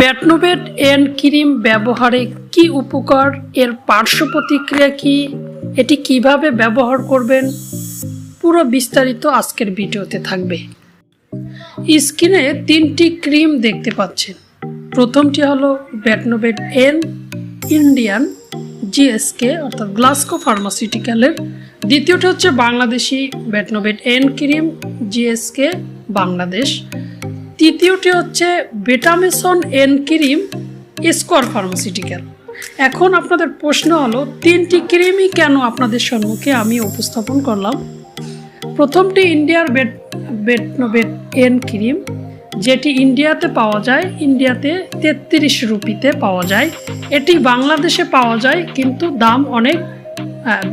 ব্যাটনোভেট and cream ব্যবহারে কি উপকার? এর পার্শ্ব প্রতিক্রিয়া কি? এটি কীভাবে ব্যবহার করবেন? পুরো বিস্তারিত আজকের ভিডিওতে থাকবে। স্কিনে তিনটি ক্রিম দেখতে পাচ্ছেন। প্রথমটি হলো ব্যাটনোভেট এন ইন্ডিয়ান জিএসকে অর্থাৎ গ্লাসকো ফার্মাসিউটিক্যালের দ্বিতীয়টি হচ্ছে Bangladeshi Betnovate N cream GSK Bangladesh. তৃতীয়টি হচ্ছে Betameson N cream Square pharmaceutical. এখন আপনাদের প্রশ্ন হলো, তিনটি ক্রিমই কেন আপনাদের সম্মুখে আমি উপস্থাপন করলাম? প্রথমটি ইন্ডিয়ার বেট বেটনোবেট এন ক্রিম, যেটি ইন্ডিয়াতে পাওয়া যায়, ইন্ডিয়াতে তেত্রিশ রুপিতে পাওয়া যায়। এটি বাংলাদেশে পাওয়া যায়, কিন্তু দাম অনেক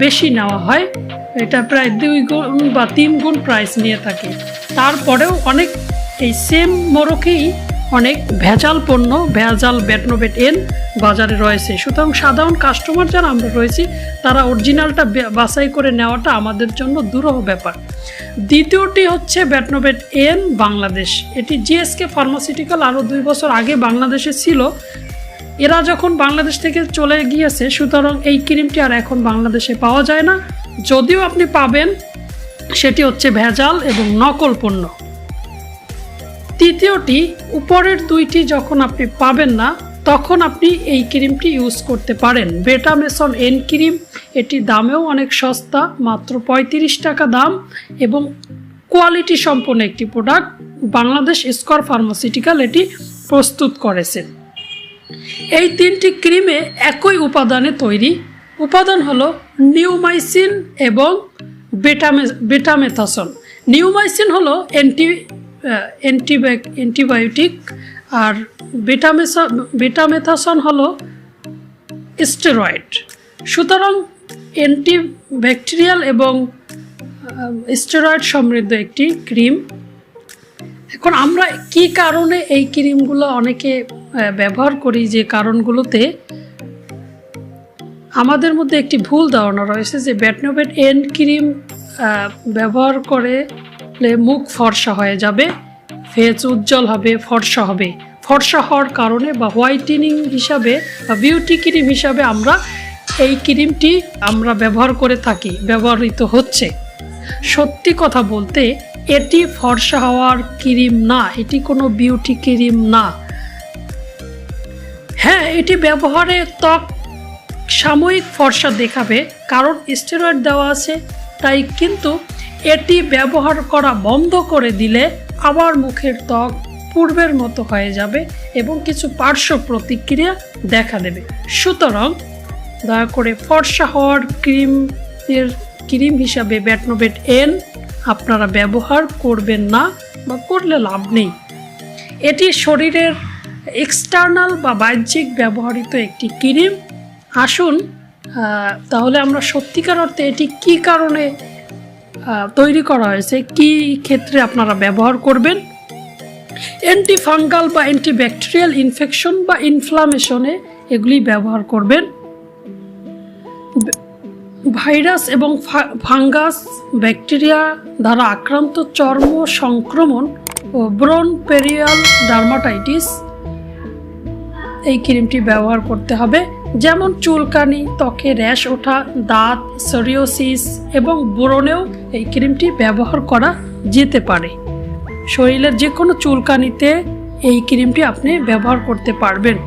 বেশি নেওয়া হয়। এটা প্রায় দুই গুণ বা তিন গুণ প্রাইস নিয়ে থাকে। তারপরেও অনেক এই সেম মোরকেই অনেক ভেজাল পণ্য, ভেজাল বেটনোবেট এন বাজারে রয়েছে। সুতরাং সাধারণ কাস্টমার যারা আমরা রয়েছি, তারা অরিজিনালটা বাছাই করে নেওয়াটা আমাদের জন্য দুরহ ব্যাপার। দ্বিতীয়টি হচ্ছে ব্যাটনোবেট এন বাংলাদেশ। এটি জিএসকে ফার্মাসিউটিক্যাল আরও দুই বছর আগে বাংলাদেশে ছিল। এরা যখন বাংলাদেশ থেকে চলে গিয়েছে, সুতরাং এই ক্রিমটি আর এখন বাংলাদেশে পাওয়া যায় না। যদিও আপনি পাবেন, সেটি হচ্ছে ভেজাল এবং নকল পণ্য। তৃতীয়টি উপরের দুইটি যখন আপনি পাবেন না, তখন আপনি এই ক্রিমটি ইউজ করতে পারেন। বেটামেসন এন ক্রিম, এটি দামেও অনেক সস্তা, মাত্র পঁয়ত্রিশ টাকা দাম এবং কোয়ালিটি সম্পন্ন একটি প্রোডাক্ট বাংলাদেশ স্কর ফার্মাসিউটিক্যাল এটি প্রস্তুত করেছে। এই তিনটি ক্রিমে একই উপাদানে তৈরি। উপাদান হলো নিউমাইসিন এবং বেটামে, বেটামেথাসন। নিউমাইসিন হলো অ্যান্টি অ্যান্টিবাই অ্যান্টিবায়োটিক আর বেটামেসা বেটামেথাসন হলো স্টেরয়েড সুতরাং অ্যান্টিব্যাকটেরিয়াল এবং স্টেরয়েড সমৃদ্ধ একটি ক্রিম। এখন আমরা কি কারণে এই ক্রিমগুলো অনেকে ব্যবহার করি, যে কারণগুলোতে আমাদের মধ্যে একটি ভুল ধারণা রয়েছে যে ব্যাটনোবেট এন ক্রিম ব্যবহার করে মুখ ফর্সা হয়ে যাবে, ফেস উজ্জ্বল হবে, ফর্সা হবে। ফর্সা হওয়ার কারণে বা হোয়াইটেনিং হিসাবে বা বিউটি ক্রিম হিসাবে আমরা এই ক্রিমটি আমরা ব্যবহার করে থাকি, ব্যবহৃত হচ্ছে। সত্যি কথা বলতে, এটি ফর্সা হওয়ার ক্রিম না, এটি কোনো বিউটি ক্রিম না। হ্যাঁ এটি ব্যবহারে ত্বক সাময়িক ফর্সা দেখাবে, কারণ স্টেরয়েড দেওয়া আছে, তাই কিন্তু এটি ব্যবহার করা বন্ধ করে দিলে আবার মুখের ত্বক পূর্বের মতো হয়ে যাবে এবং কিছু পার্শ্ব প্রতিক্রিয়া দেখা দেবে। সুতরাং দয়া করে ফর্সা হওয়ার ক্রিম এর ক্রিম হিসাবে ব্যাটনোবেট এন আপনারা ব্যবহার করবেন না বা করলে লাভ নেই। এটি শরীরের এক্সটার্নাল বা বাহ্যিক ব্যবহৃত একটি ক্রিম। আসুন তাহলে আমরা সত্যিকার অর্থে এটি কি কারণে তৈরি করা হয়েছে। কি ক্ষেত্রে আপনারা ব্যবহার করবেন? অ্যান্টি ফাঙ্গাল বা অ্যান্টিব্যাকটেরিয়াল ইনফেকশন বা ইনফ্লামেশনে এগুলি ব্যবহার করবেন। ভাইরাস এবং ফাঙ্গাস, ব্যাকটেরিয়া দ্বারা আক্রান্ত চর্ম সংক্রমণ ও ব্রন পেরিয়াল ডার্মাটাইটিস এই ক্রিমটি ব্যবহার করতে হবে। যেমন চুলকানি, ত্বকে র্যাশ ওঠা, দাঁত সরিওসিস এবং ব্রণেও এই ক্রিমটি ব্যবহার করা যেতে পারে। শরীরের যে কোনো চুলকানিতে এই ক্রিমটি আপনি ব্যবহার করতে পারবেন।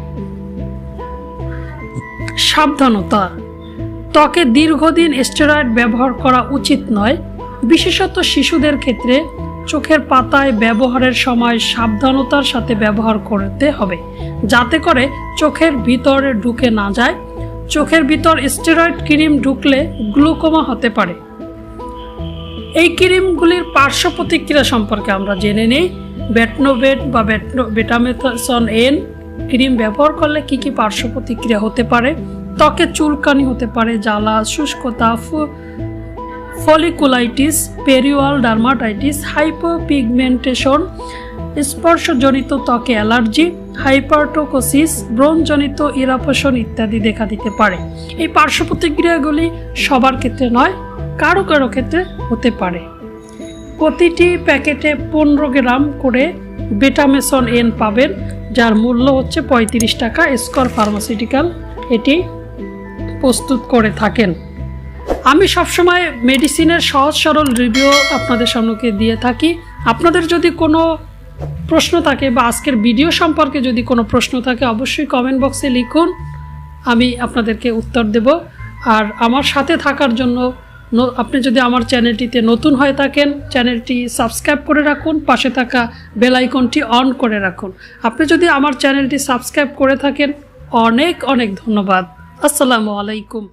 সাবধানতা। ত্বকে দীর্ঘদিন স্টেরয়েড ব্যবহার করা উচিত নয়। বিশেষত শিশুদের ক্ষেত্রে চোখের পাতায় ব্যবহারের সময় সাবধানতার সাথে ব্যবহার করতে হবে, যাতে করে চোখের ভিতরে ঢুকে না যায়। চোখের ভিতর স্টেরয়েড ক্রিম ঢুকলে গ্লুকোমা হতে পারে। এই ক্রিমগুলির পার্শ্ব প্রতিক্রিয়া সম্পর্কে আমরা জেনে নিই। ব্যাটনোভেট বা ব্যাটনো বেটামেথাসন এন ক্রিম ব্যবহার করলে কি কি পার্শ্ব প্রতিক্রিয়া হতে পারে? ত্বকে চুলকানি হতে পারে, জ্বালা, শুষ্কতা ফলিকুলাইটিস, পেরিওয়াল ডার্মাটাইটিস, হাইপোপিগমেন্টেশন, স্পর্শজনিত ত্বকে অ্যালার্জি, হাইপারটোকোসিস ব্রণজনিত ইরাপোষণ ইত্যাদি দেখা দিতে পারে। এই পার্শ্ব প্রতিক্রিয়াগুলি সবার ক্ষেত্রে নয়, কারও কারও ক্ষেত্রে হতে পারে। প্রতিটি প্যাকেটে পনেরো গ্রাম করে বেটামেসন এন পাবেন, যার মূল্য হচ্ছে পঁয়ত্রিশ টাকা। স্কর ফার্মাসিউটিক্যাল এটি প্রস্তুত করে থাকেন। আমি সবসময় মেডিসিনের সহজ সরল রিভিউ আপনাদের সম্মুখে দিয়ে থাকি। আপনাদের যদি কোনো প্রশ্ন থাকে বা আজকের ভিডিও সম্পর্কে যদি কোনো প্রশ্ন থাকে, অবশ্যই কমেন্ট বক্সে লিখুন। আমি আপনাদেরকে উত্তর দেব। আর আমার সাথে থাকার জন্য আপনি যদি আমার চ্যানেলটিতে নতুন হয়ে থাকেন, চ্যানেলটি সাবস্ক্রাইব করে রাখুন। পাশে থাকা বেল আইকনটি অন করে রাখুন। আপনি যদি আমার চ্যানেলটি সাবস্ক্রাইব করে থাকেন, অনেক অনেক ধন্যবাদ। আসসালামু আলাইকুম।